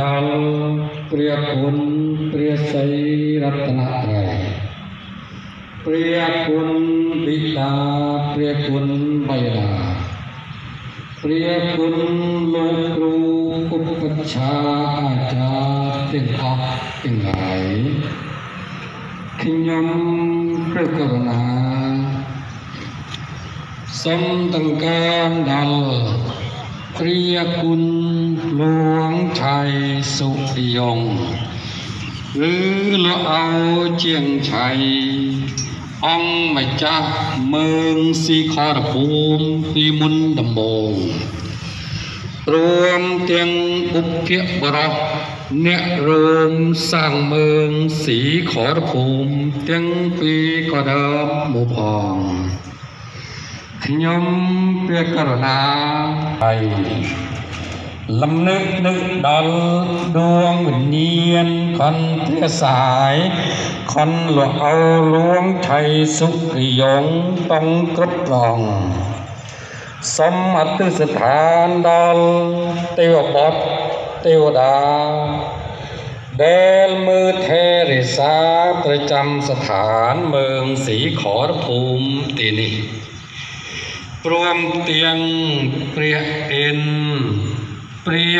ដល់ព្រះគុណព្រះសីរតនត្រ័យព្រះគុណបិតាព្រះគុណបៃតាព្រះគុណលោកគ្រូគុពកឆាអាចារ្យទាំងអស់ទាំងឡាយខ្ញុំព្រះករុណាសូមតង្កើងដល់្រាគុណលោកឆៃសុធិយងឬលោកអោជាងឆៃអង្គម្ចាស់មើងស៊ីខរភូមិពីមុនដំបូងរួមទាំងឧបភិបរោះអ្នករួមសាងមើងស៊ីខរភូមិទាំងពីរក៏ដើមមកផង ខ្ញុំព្រះករុណាហើយលំនឹកនឹកដល់ដួងវិញ្ញាណខនធាសាយខនលអោលួងឆៃសុខយងតងគ្រប់ត្រង់សូមអធិស្ឋានដល់ទេវបុត្រទេវតាដែលមើលថែរក្សាប្រចាំស្ថានមើងសីខរភូមិទីនេះ ព្រមទាំងព្រះអិនព្រះ